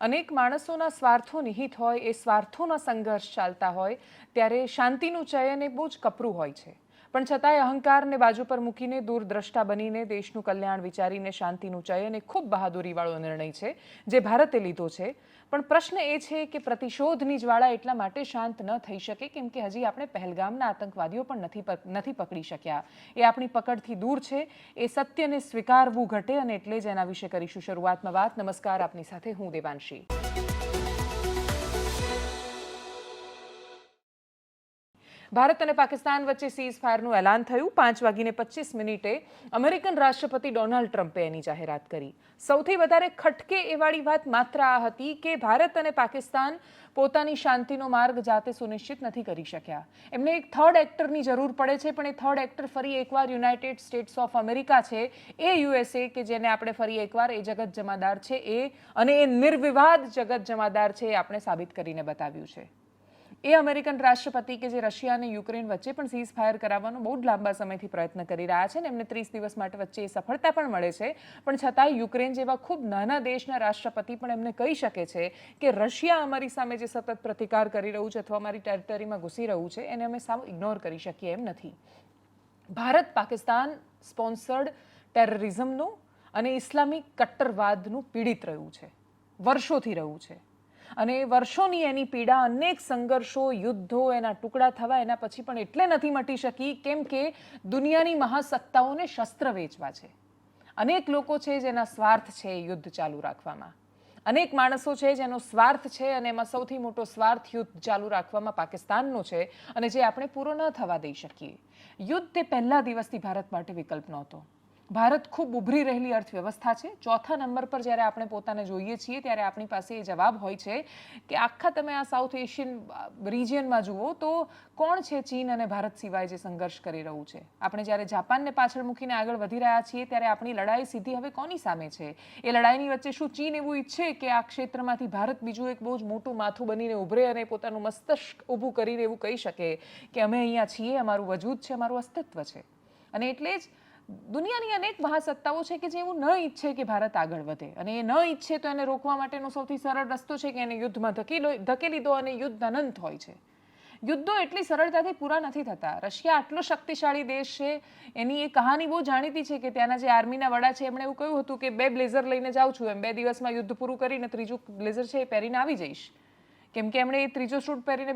અનેક માણસોના સ્વાર્થો નિહિત હોય, એ સ્વાર્થોના સંઘર્ષ ચાલતા હોય, ત્યારે શાંતિનું ચયન એ બહુ જ કપરું હોય છે. પણ છતાંય અહંકારને બાજુ પર મૂકીને દૂરદ્રષ્ટા બનીને દેશનું કલ્યાણ વિચારીને શાંતિનું ચયન એ ખૂબ બહાદુરીવાળો નિર્ણય છે, જે ભારતે લીધો છે. પણ પ્રશ્ન એ છે કે પ્રતિશોધની જ્વાળા એટલા માટે શાંત ન થઈ શકે કેમ કે હજી આપણે પહેલગામના આતંકવાદીઓ પણ નથી નથી પકડી શક્યા. એ આપણી પકડથી દૂર છે, એ સત્યને સ્વીકારવું ઘટે અને એટલે જ એના વિશે કરીશું શરૂઆતમાં વાત. નમસ્કાર, આપની સાથે હું દેવાંશી. ભારત અને પાકિસ્તાન વચ્ચે સીઝ ફાયરનું એલાન થયું. પાંચ વાગીને પચીસ મિનિટે અમેરિકન રાષ્ટ્રપતિ ડોનાલ્ડ ટ્રમ્પે એની જાહેરાત કરી. સૌથી વધારે ખટકે એવાળી વાત માત્ર આ હતી કે ભારત અને પાકિસ્તાન પોતાની શાંતિનો માર્ગ જાતે સુનિશ્ચિત નથી કરી શક્યા. એમને એક થર્ડ એક્ટરની જરૂર પડે છે, પણ એ થર્ડ એક્ટર ફરી એકવાર યુનાઇટેડ સ્ટેટ્સ ઓફ અમેરિકા છે, એ યુએસએ કે જેને આપણે ફરી એકવાર એ જગત જમાદાર છે, એ અને એ નિર્વિવાદ જગત જમાદાર છે એ આપણે સાબિત કરીને બતાવ્યું છે. એ અમેરિકન રાષ્ટ્રપતિ કે જે રશિયા અને યુક્રેન વચ્ચે પણ સીઝ ફાયર કરાવવાનો બહુ જ લાંબા સમયથી પ્રયત્ન કરી રહ્યા છે ને એમને ત્રીસ દિવસ માટે વચ્ચે એ સફળતા પણ મળે છે. પણ છતાંય યુક્રેન જેવા ખૂબ નાના દેશના રાષ્ટ્રપતિ પણ એમને કહી શકે છે કે રશિયા અમારી સામે જે સતત પ્રતિકાર કરી રહ્યું છે અથવા અમારી ટેરિટરીમાં ઘૂસી રહ્યું છે, એને અમે સાવ ઇગ્નોર કરી શકીએ એમ નથી. ભારત પાકિસ્તાન સ્પોન્સર્ડ ટેરરિઝમનું અને ઇસ્લામિક કટ્ટરવાદનું પીડિત રહ્યું છે. વર્ષોથી રહ્યું છે. અને વર્ષોની એની પીડા, અનેક સંઘર્ષો, યુદ્ધો એના ટુકડા થવા એના પછી પણ એટલે નથી મટી શકી, કેમ કે દુનિયાની મહાસત્તાઓને શસ્ત્ર વેચવા છે. અનેક લોકો છે જેના સ્વાર્થ છે યુદ્ધ ચાલુ રાખવામાં. અનેક માણસો છે જેનો સ્વાર્થ છે અને એમાં સૌથી મોટો સ્વાર્થ યુદ્ધ ચાલુ રાખવામાં પાકિસ્તાનનો છે અને જે આપણે પૂરો ન થવા દઈ શકીએ. યુદ્ધ તે પહેલા દિવસથી ભારત માટે વિકલ્પ નહોતો. ભારત ખૂબ ઉભરી રહેલી અર્થવ્યવસ્થા છે. ચોથા નંબર પર જ્યારે આપણે પોતાને જોઈએ છીએ, ત્યારે આપણી પાસે એ જવાબ હોય છે કે આખા તમે આ સાઉથ એશિયન રિજિયનમાં જુઓ તો કોણ છે ચીન અને ભારત સિવાય જે સંઘર્ષ કરી રહ્યું છે? આપણે જ્યારે જાપાનને પાછળ મૂકીને આગળ વધી રહ્યા છીએ, ત્યારે આપણી લડાઈ સીધી હવે કોની સામે છે? એ લડાઈની વચ્ચે શું ચીન એવું ઈચ્છે કે આ ક્ષેત્રમાંથી ભારત બીજું એક બહુ જ મોટું માથું બનીને ઉભરે અને પોતાનું મસ્તષ્ક ઊભું કરીને એવું કહી શકે કે અમે અહીંયા છીએ, અમારું વજૂદ છે, અમારું અસ્તિત્વ છે. અને એટલે જ દુનિયાની અનેક મહાસત્તાઓ છે કે જે એવું ન ઈચ્છે કે ભારત આગળ વધે. અને એ ન ઈચ્છે તો એને રોકવા માટેનો સૌથી સરળ રસ્તો છે કે એને યુદ્ધમાં ધકેલો ધકેલી દો અને યુદ્ધ અનંત હોય છે. યુદ્ધો એટલી સરળતાથી પૂરા નથી થતા. રશિયા આટલો શક્તિશાળી દેશ છે, એની એ કહાની બહુ જાણીતી છે કે ત્યાંના જે આર્મીના વડા છે, એમણે એવું કહ્યું હતું કે બે બ્લેઝર લઈને જાઉં છું, એમ બે દિવસમાં યુદ્ધ પૂરું કરીને ત્રીજું બ્લેઝર છે એ પહેરીને આવી જઈશ. કેમ કે એમણે એ ત્રીજો શૂટ પહેરીને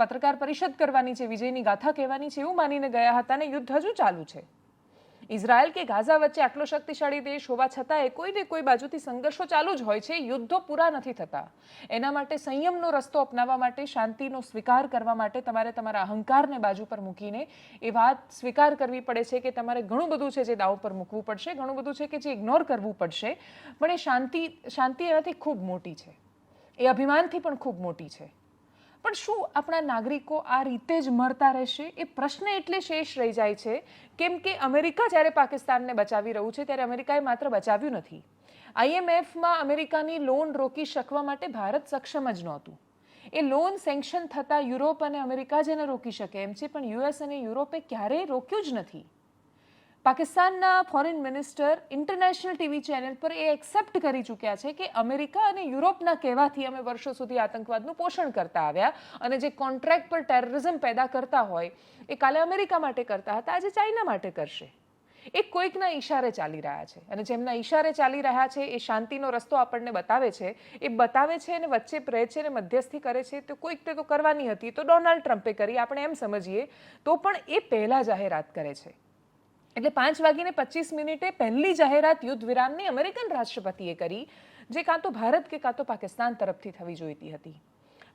પત્રકાર પરિષદ કરવાની છે, વિજયની ગાથા કહેવાની છે, એવું માનીને ગયા હતા અને યુદ્ધ હજુ ચાલુ છે. ઇઝરાયલ કે ગાઝા વચ્ચે આટલો શક્તિશાળી દેશ હોવા છતાં કોઈ ને કોઈ બાજુથી સંઘર્ષો ચાલુ જ હોય છે, યુદ્ધો પૂરા નથી થતા. એના માટે સંયમનો રસ્તો અપનાવવા માટે, શાંતિનો સ્વીકાર કરવા માટે તમારે તમારા અહંકારને બાજુ પર મૂકીને એ વાત સ્વીકાર કરવી પડે છે કે તમારે ઘણું બધું છે જે દાવ પર મૂકવું પડશે, ઘણું બધું છે કે જે ઇગ્નોર કરવું પડશે, પણ એ શાંતિ શાંતિ એનાથી ખૂબ મોટી છે. એ અભિમાનથી પણ ખૂબ મોટી છે. પણ શું આપણા નાગરિકો આ રીતે જ મરતા રહેશે? એ પ્રશ્ન એટલે શેષ રહી જાય છે. કેમ કે અમેરિકા જ્યારે પાકિસ્તાનને બચાવી રહ્યું છે, ત્યારે અમેરિકાએ માત્ર બચાવ્યું નથી. આઈએમએફમાં અમેરિકાની લોન રોકી શકવા માટે ભારત સક્ષમ જ નહોતું. એ લોન સેન્કશન થતાં યુરોપ અને અમેરિકા જ એને રોકી શકે એમ છે, પણ યુએસ અને યુરોપે ક્યારેય રોક્યું જ નથી. પાકિસ્તાનના foreign minister international TV channel પર એ એક્સેપ્ટ કરી ચૂક્યા છે કે અમેરિકા અને યુરોપના કહેવાથી અમે વર્ષો સુધી આતંકવાદનું પોષણ કરતા આવ્યા અને જે કોન્ટ્રાક્ટ પર ટેરરિઝમ પેદા કરતા હોય, એ કાલે અમેરિકા માટે કરતા હતા, આજે ચાઇના માટે કરશે. એ કોઈકના ઈશારે ચાલી રહ્યા છે અને જેમના ઈશારે ચાલી રહ્યા છે, એ શાંતિનો રસ્તો આપણને બતાવે છે, એ બતાવે છે અને વચ્ચે પ્રહે છે અને મધ્યસ્થી કરે છે, તો કોઈક તે તો કરવાની હતી, તો ડોનાલ્ડ ટ્રમ્પે કરી, આપણે એમ સમજીએ, તો પણ એ પહેલાં જાહેરાત કરે છે. એટલે પાંચ વાગીને પચીસ મિનિટે પહેલી જાહેરાત યુદ્ધ વિરામની અમેરિકન રાષ્ટ્રપતિએ કરી, જે કાં તો ભારત કે કાં તો પાકિસ્તાન તરફથી થવી જોઈતી હતી.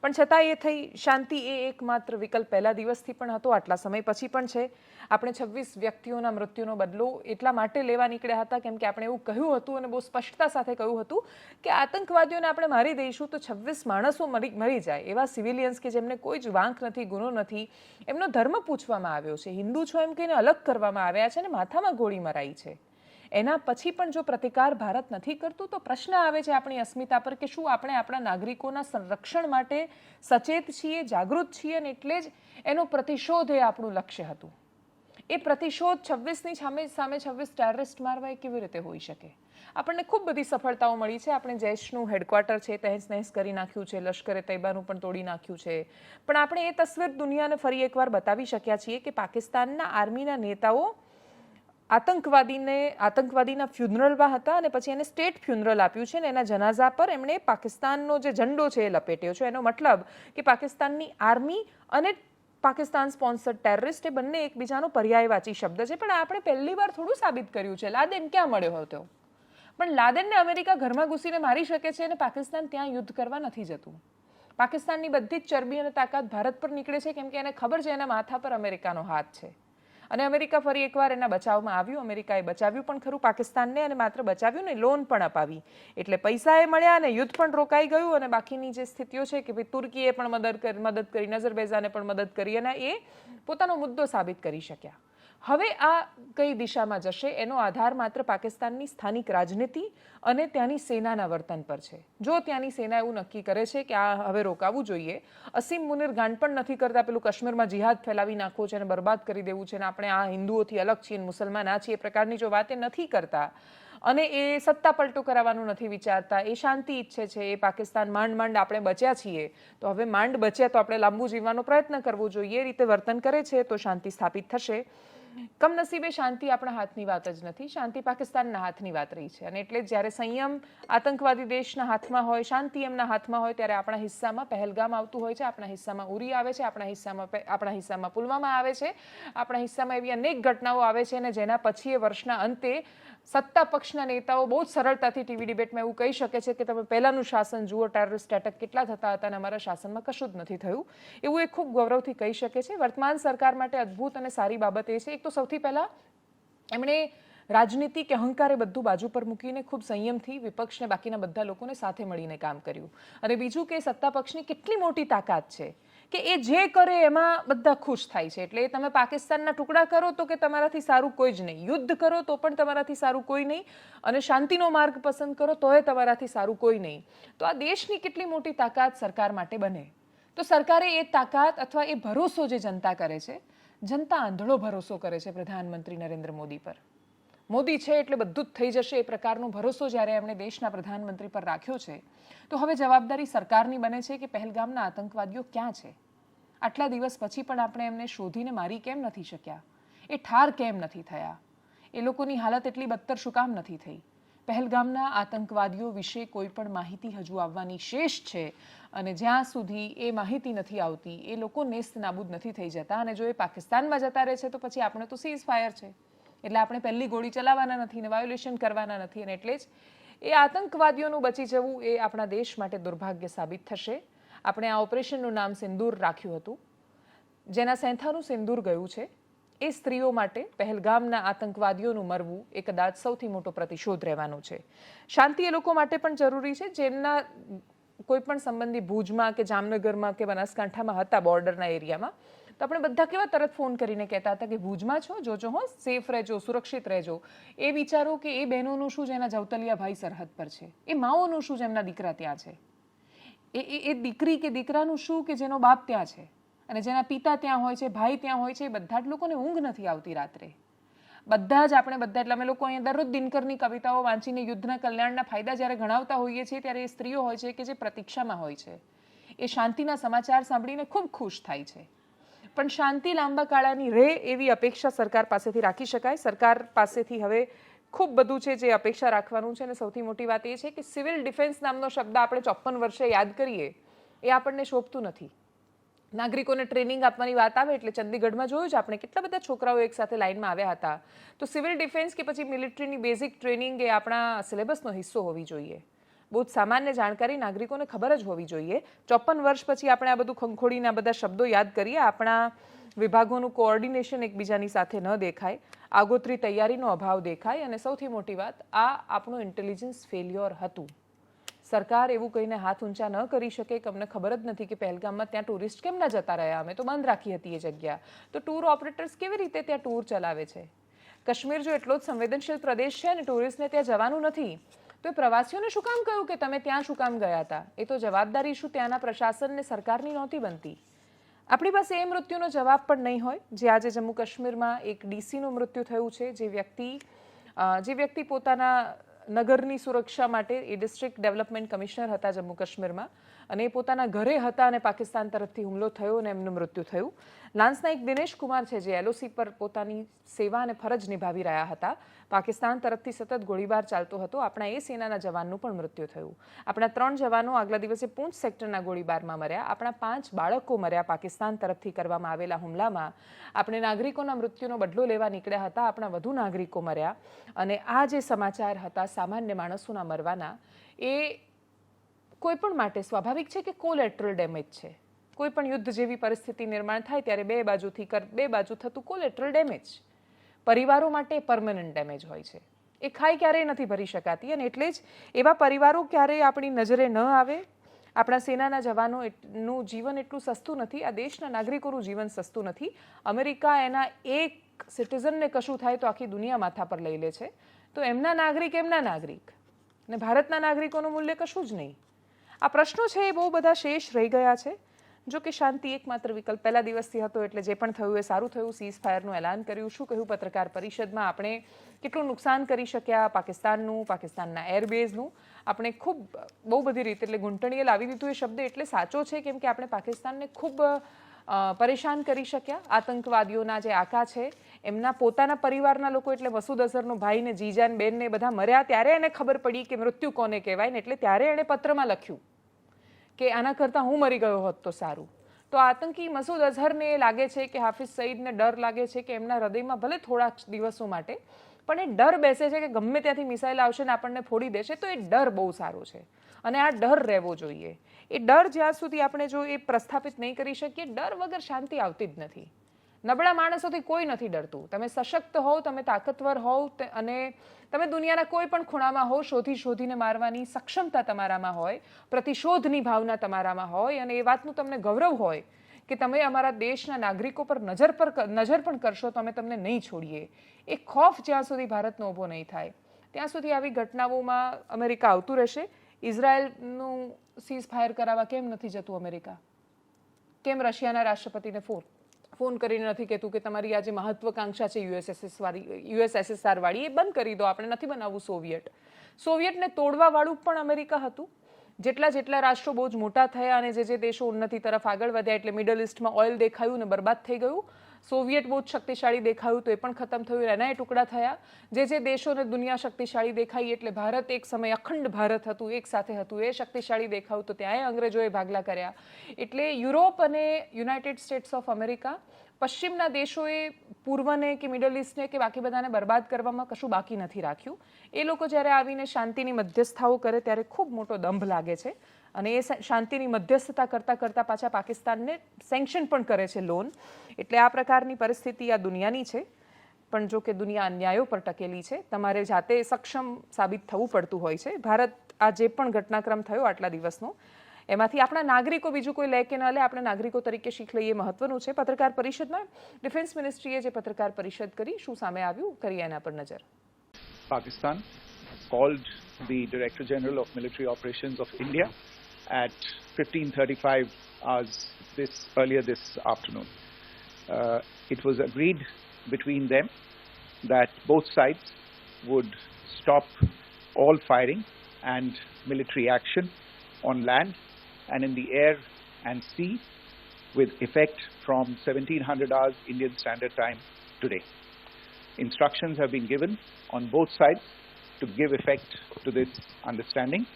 પણ છતાં એ થઈ, શાંતિ એ એકમાત્ર વિકલ્પ પહેલા દિવસથી પણ હતો, આટલા સમય પછી પણ છે. આપણે છવ્વીસ વ્યક્તિઓના મૃત્યુનો બદલો એટલા માટે લેવા નીકળ્યા હતા, કેમ કે આપણે એવું કહ્યું હતું અને બહુ સ્પષ્ટતા સાથે કહ્યું હતું કે આતંકવાદીઓને આપણે મારી દઈશું તો છવ્વીસ માણસો મરી મરી જાય. એવા સિવિલિયન્સ કે જેમને કોઈ જ વાંક નથી, ગુનો નથી, એમનો ધર્મ પૂછવામાં આવ્યો છે. હિન્દુ છો એમ કહીને અલગ કરવામાં આવ્યા છે અને માથામાં ગોળી મરાઈ છે. એના પછી પણ જો પ્રતિકાર ભારત નથી કરતું, તો પ્રશ્ન આવે છે આપણી અસ્મિતા પર કે શું આપણે આપણા નાગરિકોના સંરક્ષણ માટે સચેત છીએ, જાગૃત છીએ અને એટલે જ એનો પ્રતિશોધ એ આપણું લક્ષ્ય હતું. એ પ્રતિશોધ છવ્વીસની સામે સામે છવ્વીસ ટેરરિસ્ટ મારવા એ કેવી રીતે હોઈ શકે? આપણને ખૂબ બધી સફળતાઓ મળી છે. આપણે જૈશનું હેડક્વાર્ટર છે, તહેસ નહેસ કરી નાખ્યું છે, લશ્કરે તૈબાનું પણ તોડી નાખ્યું છે. પણ આપણે એ તસવીર દુનિયાને ફરી એકવાર બતાવી શક્યા છીએ કે પાકિસ્તાનના આર્મીના નેતાઓ આતંકવાદીને, આતંકવાદીના ફ્યુનરલમાં હતા અને પછી એને સ્ટેટ ફ્યુનરલ આપ્યું છે ને એના જનાઝા પર એમણે પાકિસ્તાનનો જે ઝંડો છે એ લપેટ્યો છે. એનો મતલબ કે પાકિસ્તાનની આર્મી અને પાકિસ્તાન સ્પોન્સર્ડ ટેરરિસ્ટ એ બંને એકબીજાનો પર્યાયવાચી શબ્દ છે. પણ આપણે પહેલી વાર થોડું સાબિત કર્યું છે. લાદેન ક્યાં મળ્યો હતો? પણ લાદેનને અમેરિકા ઘરમાં ઘૂસીને મારી શકે છે અને પાકિસ્તાન ત્યાં યુદ્ધ કરવા નથી જતું. પાકિસ્તાનની બધી જ ચરબી અને તાકાત ભારત પર નીકળે છે, કેમ કે એને ખબર છે એના માથા પર અમેરિકાનો હાથ છે. અને અમેરિકા ફરી એકવાર એના બચાવમાં આવ્યું. અમેરિકાએ બચાવ્યું પણ ખરું. પાકિસ્તાનને અને માત્ર બચાવ્યું ને લોન પણ અપાવી. એટલે પૈસા એ મળ્યા અને યુદ્ધ પણ રોકાઈ ગયું અને બાકીની જે સ્થિતિઓ છે કે ભાઈ તુર્કીએ પણ મદદ કરી મદદ કરી, નઝરબેઝાને પણ મદદ કરી અને એ પોતાનો મુદ્દો સાબિત કરી શક્યા. હવે આ કઈ દિશામાં જશે, એનો આધાર માત્ર પાકિસ્તાનની સ્થાનિક રાજનીતિ અને ત્યાંની સેનાના વર્તન પર છે. જો ત્યાંની સેના એવું નક્કી કરે છે કે આ હવે રોકાવું જોઈએ, અસીમ મુનિર ગાંડ પણ નથી કરતા, પેલું કાશ્મીરમાં જિહાદ ફેલાવી નાખવો છે અને બરબાદ કરી દેવું છે અને આપણે આ હિન્દુઓથી અલગ છીએ મુસલમાન આ છીએ, એ પ્રકારની જો વાતે નથી કરતા અને એ સત્તા પલટો કરાવવાનું નથી વિચારતા, એ શાંતિ ઈચ્છે છે, એ પાકિસ્તાન માંડ માંડ આપણે બચ્યા છીએ, તો હવે માંડ બચ્યા તો આપણે લાંબુ જીવવાનો પ્રયત્ન કરવો જોઈએ, એ રીતે વર્તન કરે છે તો શાંતિ સ્થાપિત થશે. કમનસીબે શાંતિ આપણા હાથની વાત જ નથી. શાંતિ પાકિસ્તાનના હાથની વાત રહી છે. અને એટલે જ્યારે સંયમ આતંકવાદી દેશના હાથમાં હોય, શાંતિ એમના હાથમાં હોય, ત્યારે આપણા હિસ્સામાં પહેલગામ આવતું હોય છે, આપણા હિસ્સામાં ઉરી આવે છે, આપણા હિસ્સામાં આપણા હિસ્સામાં પુલવામા આવે છે, આપણા હિસ્સામાં એવી અનેક ઘટનાઓ આવે છે અને જેના પછી એ વર્ષના અંતે સત્તા પક્ષના નેતાઓ બહુ જ સરળતાથી ટીવી ડિબેટમાં એવું કહી શકે છે કે તમે પહેલાંનું શાસન જુઓ ટેરરિસ્ટ એટેક કેટલા થતા હતા અને અમારા શાસનમાં કશું જ નથી થયું. એવું એ ખૂબ ગૌરવથી કહી શકે છે. વર્તમાન સરકાર માટે અદ્ભુત અને સારી બાબત એ છે. એક તો સૌથી પહેલાં એમણે રાજનીતિ કે અહંકારે બધું બાજુ પર મૂકીને ખૂબ સંયમથી વિપક્ષને બાકીના બધા લોકોને સાથે મળીને કામ કર્યું. અને બીજું કે સત્તા પક્ષની કેટલી મોટી તાકાત છે. કે એ જે કરે એમાં બધા ખુશ થાય છે. એટલે તમે પાકિસ્તાનના ટુકડા કરો તો કે તમારાથી સારું કોઈ જ નહીં. યુદ્ધ કરો તો પણ તમારાથી સારું કોઈ નહીં. અને શાંતિનો માર્ગ પસંદ કરો તોય તમારાથી સારું કોઈ નહીં. તો આ દેશની કેટલી મોટી તાકાત સરકાર માટે બને? તો સરકારે એ તાકાત અથવા એ ભરોસો જે જનતા કરે છે, જનતા આંધળો ભરોસો કરે છે પ્રધાનમંત્રી નરેન્દ્ર મોદી પર. મોદી છે એટલે બધું જ થઈ જશે એ પ્રકારનો ભરોસો જ્યારે એમણે દેશના પ્રધાનમંત્રી પર રાખ્યો છે. તો હવે જવાબદારી સરકારની બને છે કે પહેલગામના આતંકવાદીઓ ક્યાં છે? આટલા દિવસ પછી પણ આપણે એમને શોધીને મારી કેમ નથી શક્યા? એ ઠાર કેમ નથી થયા? એ લોકોની હાલત એટલી બદતર શું કામ નથી થઈ? પહેલગામના આતંકવાદીઓ વિશે કોઈ પણ માહિતી હજુ આવવાની શેષ છે અને જ્યાં સુધી એ માહિતી નથી આવતી, એ લોકો નેસ્ત નાબૂદ નથી થઈ જતા અને જો એ પાકિસ્તાનમાં જતા રહે છે તો પછી આપણે તો સીઝ ફાયર છે. એટલે આપણે પહેલી ગોળી ચલાવવાના નથી ને વાયોલેશન કરવાના નથી અને એટલે જ એ આતંકવાદીઓનું બચી જવું એ આપણા દેશ માટે દુર્ભાગ્ય સાબિત થશે. આપણે આ ઓપરેશનનું નામ સિંદૂર રાખ્યું હતું. જેના સેંથાનું સિંદૂર ગયું છે. એ સ્ત્રીઓ માટે પહેલગામના આતંકવાદીઓનું મરવું એ કદાચ સૌથી મોટો પ્રતિશોધ રહેવાનો છે. શાંતિ એ લોકો માટે પણ જરૂરી છે. જેમના કોઈ પણ સંબંધી ભુજમાં કે જામનગરમાં કે બનાસકાંઠામાં હતા, બોર્ડરના એરિયામાં તો આપણે બધા કેવા તરત ફોન કરીને કહેતા હતા કે ભુજમાં છો જોજો હો, સેફ રહેજો, સુરક્ષિત રહેજો. એ વિચારો કે એ બહેનોનું શું જેના જવતલિયા ભાઈ સરહદ પર છે. એ માઓનું શું જેમના દીકરા ત્યાં છે. એ એ દીકરી કે દીકરાનું શું કે જેનો બાપ ત્યાં છે? અને જેના પિતા ત્યાં હોય છે, ભાઈ ત્યાં હોય છે, એ બધા જ લોકોને ઊંઘ નથી આવતી રાત્રે. બધા જ આપણે બધા, એટલે અમે લોકો અહીંયા દરરોજ દિનકરની કવિતાઓ વાંચીને યુદ્ધના કલ્યાણના ફાયદા જ્યારે ગણાવતા હોઈએ છીએ, ત્યારે એ સ્ત્રીઓ હોય છે કે જે પ્રતીક્ષામાં હોય છે. એ શાંતિના સમાચાર સાંભળીને ખૂબ ખુશ થાય છે. પણ શાંતિ લાંબા ગાળાની રહે એવી અપેક્ષા સરકાર પાસેથી રાખી શકાય. સરકાર પાસેથી હવે ખૂબ બધું છે જે અપેક્ષા રાખવાનું છે અને સૌથી મોટી વાત એ છે કે સિવિલ ડિફેન્સ નામનો શબ્દ આપણે ચોપ્પન વર્ષે યાદ કરીએ, એ આપણને શોભતું નથી. નાગરિકોને ટ્રેનિંગ આપવાની વાત આવે એટલે ચંદીગઢમાં જોયું છે આપણે કેટલા બધા છોકરાઓ એકસાથે લાઇનમાં આવ્યા હતા. તો સિવિલ ડિફેન્સ કે પછી મિલિટરીની બેઝિક ટ્રેનિંગ એ આપણા સિલેબસનો હિસ્સો હોવી જોઈએ. બહુ જ સામાન્ય જાણકારી નાગરિકોને ખબર જ હોવી જોઈએ. ચોપન વર્ષ પછી આપણે આ બધું ખંખોડીના બધા શબ્દો યાદ કરીએ, આપણા વિભાગોનું કોઓર્ડિનેશન એકબીજાની સાથે ન દેખાય, આગોતરી તૈયારીનો અભાવ દેખાય અને સૌથી મોટી વાત, આ આપણું ઇન્ટેલિજન્સ ફેલ્યોર હતું. સરકાર એવું કહીને હાથ ઊંચા ન કરી શકે, કે અમને ખબર જ નથી કે પહેલગામમાં ત્યાં ટુરિસ્ટ કેમ ના જતા રહ્યા, અમે તો બંધ રાખી હતી એ જગ્યા. તો ટૂર ઓપરેટર્સ કેવી રીતે ત્યાં ટૂર ચલાવે છે? કાશ્મીર જો એટલો જ સંવેદનશીલ પ્રદેશ છે ને ટુરિસ્ટને ત્યાં જવાનું નથી તો એ પ્રવાસીઓને શું કામ કહ્યું કે તમે ત્યાં શું કામ ગયા હતા? એ તો જવાબદારી શું ત્યાંના પ્રશાસનને સરકારની નહોતી બનતી. આપણી પાસે એ મૃત્યુનો જવાબ પણ નહીં હોય. જે આજે જમ્મુ કાશ્મીરમાં એક ડીસીનું મૃત્યુ થયું છે, જે વ્યક્તિ જે વ્યક્તિ પોતાના નગરની સુરક્ષા માટે એ ડિસ્ટ્રિક્ટ ડેવલપમેન્ટ કમિશનર હતા જમ્મુ કાશ્મીરમાં અને એ પોતાના ઘરે હતા અને પાકિસ્તાન તરફથી હુમલો થયો અને એમનું મૃત્યુ થયું. લાન્સના એક દિનેશ કુમાર છે, જે એલઓસી પર પોતાની સેવા અને ફરજ નિભાવી રહ્યા હતા. પાકિસ્તાન તરફથી સતત ગોળીબાર ચાલતો હતો. આપણા એ સેનાના જવાનનું પણ મૃત્યુ થયું. આપણા ત્રણ જવાનો આગલા દિવસે પૂંછ સેક્ટરના ગોળીબારમાં મર્યા. આપણા પાંચ બાળકો મર્યા પાકિસ્તાન તરફથી કરવામાં આવેલા હુમલામાં. આપણે નાગરિકોના મૃત્યુનો બદલો લેવા નીકળ્યા હતા. આપણા વધુ નાગરિકો મર્યા. અને આ જે સમાચાર હતા, સામાન્ય માણસોના મરવાના, એ કોઈ પણ માટે સ્વાભાવિક છે કે કોલેટ્રલ ડેમેજ છે? કોઈ પણ યુદ્ધ જેવી પરિસ્થિતિ નિર્માણ થાય ત્યારે બે બાજુથી કર, બે બાજુ થતું કોલેટ્રલ ડેમેજ પરિવારો માટે પરમનન્ટ ડેમેજ હોય છે. એ ખાઈ ક્યારેય નથી ભરી શકાતી અને એટલે જ એવા પરિવારો ક્યારેય આપણી નજરે ન આવે. આપણા સેનાના જવાનો એટ- નું જીવન એટલું સસ્તું નથી, આ દેશના નાગરિકોનું જીવન સસ્તું નથી. અમેરિકા એના એક સિટીઝનને કશું થાય તો આખી દુનિયા માથા પર લઈ લે છે. તો એમના નાગરિક એમના નાગરિક. અને ભારતના નાગરિકોનું મૂલ્ય કશું જ નહીં. આ પ્રશ્નો છે એ બહુ બધા શેષ રહી ગયા છે. જો કે શાંતિ એકમાત્ર વિકલ્પ પહેલા દિવસથી હતો એટલે જે પણ થયું એ સારું થયું. સીઝ ફાયરનું એલાન કર્યું. શું કહ્યું પત્રકાર પરિષદમાં? આપણે કેટલું નુકસાન કરી શક્યા પાકિસ્તાનનું, પાકિસ્તાનના એરબેઝનું આપણે ખૂબ બહુ બધી રીતે એટલે ઘૂંટણીએ લાવી દીધું એ શબ્દ એટલે સાચો છે, કેમ કે આપણે પાકિસ્તાનને ખૂબ પરેશાન કરી શક્યા? આતંકવાદીઓના જે આકા છે, એમના પોતાના પરિવારના લોકો એટલે મસૂદ અઝહરનો ભાઈ ને જીજાન બેન ને બધા મર્યા ત્યારે એને ખબર પડી કે મૃત્યુ કોને કહેવાય ને એટલે ત્યારે એણે પત્રમાં લખ્યું કે આના કરતાં હું મરી ગયો હોત તો સારું. તો આતંકી મસૂદ અઝહરને એ લાગે છે કે હાફિઝ સઈદને ડર લાગે છે કે એમના હૃદયમાં ભલે થોડાક દિવસો માટે, પણ એ ડર બેસે છે કે ગમે ત્યાંથી મિસાઇલ આવશે ને આપણને ફોડી દેશે તો એ ડર બહુ સારો છે. અને આ ડર રહેવો જોઈએ. એ ડર જ્યાં સુધી આપણે જો એ પ્રસ્થાપિત નહીં કરી શકીએ, ડર વગર શાંતિ આવતી જ નથી. નબળા માણસોથી કોઈ નથી ડરતું. તમે સશક્ત હોવ, તમે તાકતવર હોવ અને તમે દુનિયાના કોઈ પણ ખૂણામાં હોવ, શોધી શોધીને મારવાની સક્ષમતા તમારામાં હોય, પ્રતિશોધની ભાવના તમારામાં હોય અને એ વાતનું તમને ગૌરવ હોય કે તમે અમારા દેશના નાગરિકો પર નજર પર નજર પણ કરશો, તો અમે તમને નહીં છોડીએ. એ ખોફ જ્યાં સુધી ભારતનો ઊભો નહીં થાય. ત્યાં સુધી આવી ઘટનાઓમાં અમેરિકા આવતું રહેશે. ઇઝરાયલનું સીઝ ફાયર કરાવવા કેમ નથી જતું અમેરિકા? કેમ રશિયાના રાષ્ટ્રપતિને ફોન? ફોન કરીને નથી કહેતું કે તમારી આ જે મહત્વકાંક્ષા છે યુએસએસએસ વાળી યુએસએસએસઆર વાળી એ બંધ કરી દો, આપણે નથી બનાવવું સોવિયટ. સોવિયટને તોડવા વાળું પણ અમેરિકા હતું. જેટલા જેટલા રાષ્ટ્રો બહુ જ મોટા થયા અને જે જે દેશો ઉન્નતિ તરફ આગળ વધ્યા, એટલે મિડલ ઇસ્ટમાં ઓઇલ દેખાયું ને બરબાદ થઈ ગયું સોવિયટ બહુ જ શક્તિશાળી દેખાયું તો એ પણ ખતમ થયું. એના એ ટુકડા થયા. જે જે દેશોને દુનિયા શક્તિશાળી દેખાઈ એટલે ભારત એક સમય અખંડ ભારત હતું, એક સાથે હતું. એ શક્તિશાળી દેખાયું તો ત્યાંય અંગ્રેજોએ ભાગલા કર્યા. એટલે યુરોપ અને યુનાઇટેડ સ્ટેટ્સ ઓફ અમેરિકા પશ્ચિમના દેશોએ પૂર્વને કે મિડલ ઇસ્ટને કે બાકી બધાને બરબાદ કરવામાં કશું બાકી નથી રાખ્યું. એ લોકો જ્યારે આવીને શાંતિની મધ્યસ્થાઓ કરે ત્યારે ખૂબ મોટો દંભ લાગે છે. અને એ શાંતિની મધ્યસ્થતા કરતાં કરતાં પાછા પાકિસ્તાનને સેન્કશન પણ કરે છે લોન. એટલે આ પ્રકારની પરિસ્થિતિ આ દુનિયાની છે. પણ જો કે દુનિયા અન્યાયો પર ટકેલી છે. તમારે જાતે સક્ષમ સાબિત થવું પડતું હોય છે. ભારત આ જે પણ ઘટનાક્રમ થયો આટલા દિવસનો એમાંથી આપણા નાગરિકો બીજું કોઈ લે કે ન લે આપણે નાગરિકો તરીકે શીખ લઈએ મહત્વનું છે પત્રકાર પરિષદમાં ડિફેન્સ મિનિસ્ટ્રીએ જે પત્રકાર પરિષદ કરી શું સામે આવ્યું કરીએ એના પર નજર Pakistan called the Director General of Military Operations of India at 15:35 hours this earlier this afternoon. Uh, it was agreed between them that both sides would stop all firing and military action on land and in the air and sea with effect from 1700 hours Indian Standard Time today. Instructions have been given on both sides to give effect to this understanding.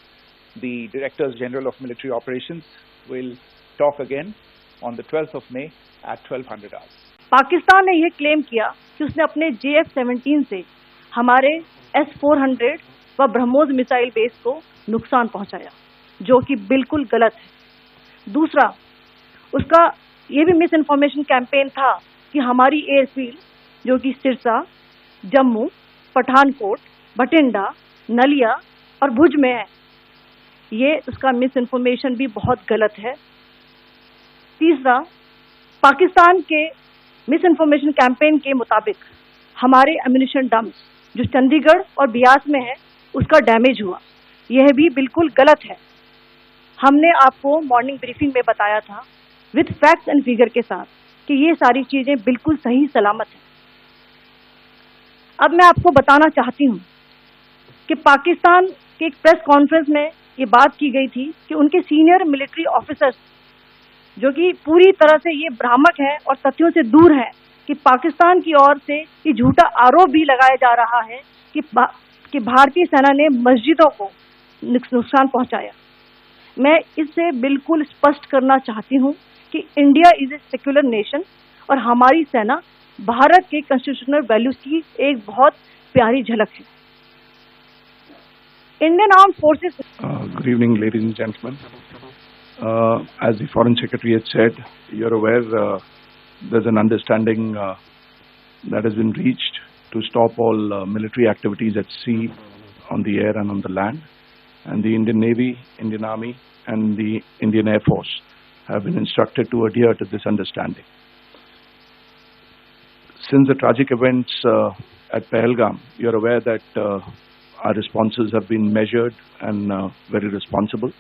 The Directors General of Military Operations will talk again on the 12th of May at 1200 hours. Pakistan ने यह claim किया कि उसने अपने जे F seventeen से हमारे S four hundred व BrahMos missile base को नुकसान पहुंचाया जो कि बिल्कुल गलत है। दूसरा, उसका ये भी मिस इन्फॉर्मेशन कैंपेन था कि हमारी एयरफील्ड जो कि सिरसा, जम्मू, पठानकोट बठिंडा नलिया और भुज में है, ये उसका मिस इन्फॉर्मेशन भी बहुत गलत है। तीसरा, पाकिस्तान के मिस इन्फॉर्मेशन कैंपेन के मुताबिक हमारे एम्यूनिशन डम्प जो चंडीगढ़ और बियास में है, उसका डैमेज हुआ। यह भी बिल्कुल गलत है। हमने आपको मॉर्निंग ब्रीफिंग में बताया था विथ फैक्ट्स एंड फिगर के साथ कि ये सारी चीज़ें बिल्कुल सही सलामत हैं। अब मैं आपको बताना चाहती हूँ कि पाकिस्तान के एक प्रेस कॉन्फ्रेंस में ये बात की गई थी कि उनके सीनियर मिलिट्री ऑफिसर्स जो कि पूरी तरह से ये भ्रामक है और तथ्यों से दूर है कि पाकिस्तान की ओर से ये झूठा आरोप भी लगाया जा रहा है कि भा, कि भारतीय सेना ने मस्जिदों को नुकसान पहुँचाया। मैं इससे बिल्कुल स्पष्ट करना चाहती हूँ कि India is a secular nation और हमारी सेना भारत के कॉन्स्टिट्यूशनल वैल्यूज़ की एक बहुत प्यारी झलक है। Indian armed forces good evening ladies and gentleman as the foreign secretary has said you are aware there is an understanding that has been reached to stop all military activities at sea on the air and on the land And the Indian Navy, Indian Army, and the Indian Air Force have been instructed to adhere to this understanding. Since the tragic events uh, at Pahalgam, you're aware that uh, our responses have been measured and uh, very responsible.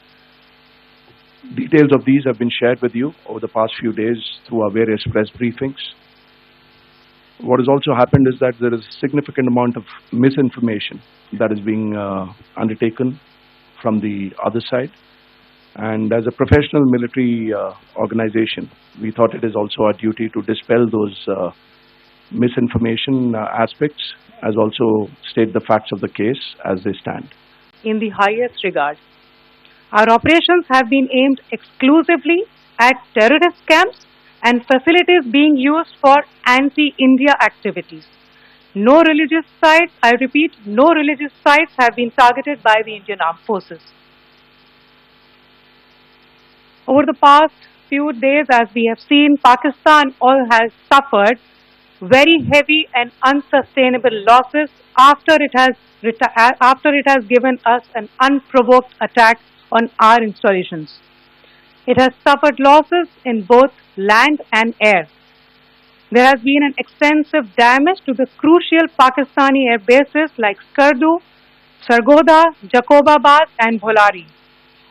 Details of these have been shared with you over the past few days through our various press briefings. What has also happened is that there is a significant amount of misinformation that is being uh, undertaken from the other side. And as a professional military uh, organization, we thought it is also our duty to dispel those uh, misinformation uh, aspects, as also state the facts of the case as they stand. in the highest regard. Our operations have been aimed exclusively at terrorist camps and facilities being used for anti-India activities. No religious sites, I repeat, no religious sites have been targeted by the Indian Armed Forces. Over the past few days, as we have seen, Pakistan all has suffered very heavy and unsustainable losses after it has after it has given us an unprovoked attack on our installations. It has suffered losses in both land and air. There has been an extensive damage to the crucial Pakistani air bases like Skardu, Sargoda, Jacobabad, and Bholari.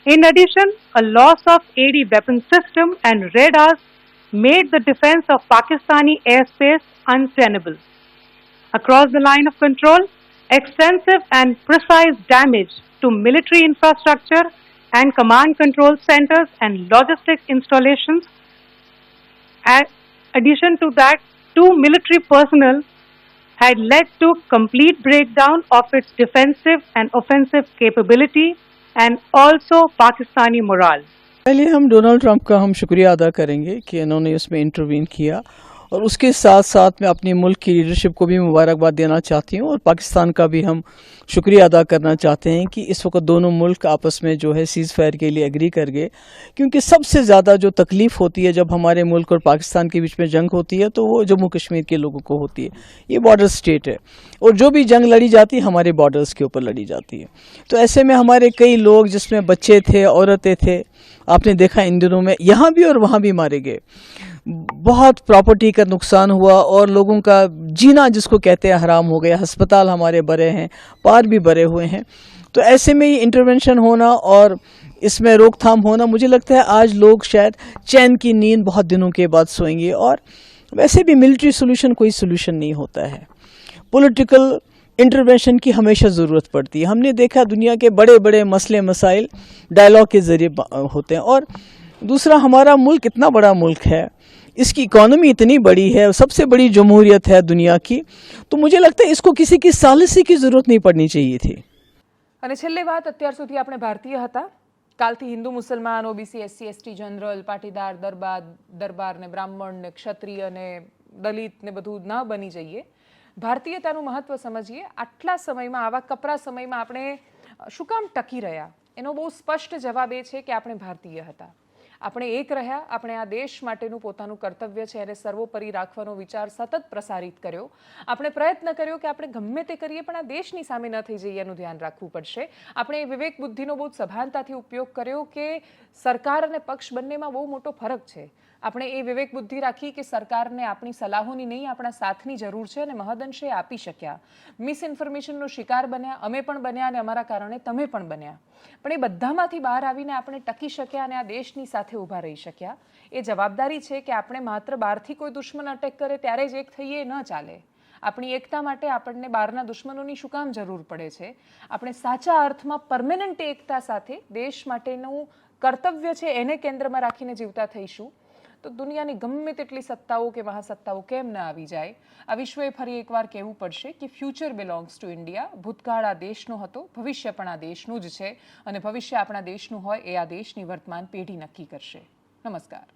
In addition, a loss of AD weapon system and radars made the defense of Pakistani airspace untenable. Across the line of control, extensive and precise damage to military infrastructure and command control centers and logistic installations At addition to that, two military personnel had led to complete breakdown of its defensive and offensive capability and also Pakistani morale. पहले हम Donald Trump का हम शुक्रिया अदा करेंगे कि इन्होंने उसमें इंटरवीन किया और उसके साथ साथ मैं अपनी मुल्क की लीडरशिप को भी मुबारकबाद देना चाहती हूँ और पाकिस्तान का भी हम शुक्रिया अदा करना चाहते हैं कि इस वक्त दोनों मुल्क आपस में जो है सीज़ फायर के लिए एग्री कर गए। क्योंकि सबसे ज़्यादा जो तकलीफ़ होती है जब हमारे मुल्क और पाकिस्तान के बीच में जंग होती है तो वो जम्मू कश्मीर के लोगों को होती है। ये बॉर्डर स्टेट है। और जो भी जंग लड़ी जाती है, हमारे बॉर्डर्स के ऊपर लड़ी जाती है। तो ऐसे में हमारे कई लोग जिसमें बच्चे थे, औरतें थे, आपने देखा इन दिनों में, यहाँ भी और वहाँ भी मारे गए। बहुत प्रॉपर्टी का नुकसान हुआ और लोगों का जीना जिसको कहते हैं हराम हो गया, अस्पताल हमारे बड़े हैं, पार भी बड़े हुए हैं। तो ऐसे में ये इंटरवेंशन होना और इसमें रोकथाम होना, मुझे लगता है आज लोग शायद चैन की नींद बहुत दिनों के बाद सोएँगे और वैसे भी मिलिट्री सोल्यूशन कोई सोल्यूशन नहीं होता है। पॉलिटिकल इंटरवेंशन की हमेशा ज़रूरत पड़ती है। हमने देखा दुनिया के बड़े बड़े मसले, मसाइल डायलॉग के ज़रिए होते हैं और दूसरा, हमारा मुल्क इतना बड़ा मुल्क है इसकी इकोनॉमी इतनी बड़ी है सबसे बड़ी जमहूरियत है दुनिया की तो मुझे लगता है इसको किसी की सालिसी की ज़रूरत नहीं पड़नी चाहिए थी અને છેલ્લે વાત અત્યાર સુધી આપણે ભારતીય હતા કાલથી હિન્દુ મુસલમાન OBC SC ST general Patidar દરબાર દરબાર ને બ્રાહ્મણ ને ક્ષત્રિય ને દલિત ને બધું ન બની જઈએ ભારતીયતાનું મહત્વ સમજીએ આટલા સમયમાં આવા કપરા સમયમાં આપણે શું કામ ટકી રહ્યા એનો બહુ સ્પષ્ટ જવાબ એ છે કે આપણે ભારતીય હતા આપણે એક રહ્યા, આપણે આ દેશ માટેનું પોતાનું કર્તવ્ય છે, એને સર્વોપરી રાખવાનો વિચાર સતત પ્રસારિત કર્યો. આપણે પ્રયત્ન કર્યો કે આપણે ગમે તે કરીએ, પણ આ દેશની સામે ન થઈ જઈએ એનું ધ્યાન રાખવું પડશે. આપણે વિવેક બુદ્ધિનો બહુ સભાનતાથી ઉપયોગ કર્યો કે સરકાર અને પક્ષ બંનેમાં બહુ મોટો ફરક છે. આપણે એ વિવેક બુદ્ધિ રાખી કે સરકારને આપણી સલાહોની નહીં, આપણા સાથની જરૂર છે અને મહદઅંશે આપી શક્યા. મિસઇન્ફોર્મેશનનો શિકાર બન્યા, અમે પણ બન્યા અને અમારા કારણે તમે પણ બન્યા. પણ એ બધામાંથી બહાર આવીને આપણે ટકી શક્યા અને આ દેશની સાથે ઊભા રહી શક્યા. એ જવાબદારી છે કે આપણે માત્ર બહારથી કોઈ દુશ્મન અટેક કરે ત્યારે જ એક થઈએ, ન ચાલે. આપણી એકતા માટે આપણને બહારના દુશ્મનોની શું કામ જરૂર પડે છે? આપણે સાચા અર્થમાં પરમેનન્ટ એકતા સાથે દેશ માટેનું કર્તવ્ય છે એને કેન્દ્રમાં રાખીને જીવતા થઈશું. તો દુનિયાની ગમે તેટલી સત્તાઓ કે મહાસત્તાઓ કેમ ન આવી જાય? આ વિશ્વએ ફરી એકવાર કહેવું પડશે કે ફ્યુચર બિલોંગ્સ ટુ ઇન્ડિયા ભૂતકાળ આ દેશનો હતો, ભવિષ્ય પણ આ દેશનું જ છે અને ભવિષ્ય આપણા દેશનું હોય એ આ દેશની વર્તમાન પેઢી નક્કી કરશે. નમસ્કાર.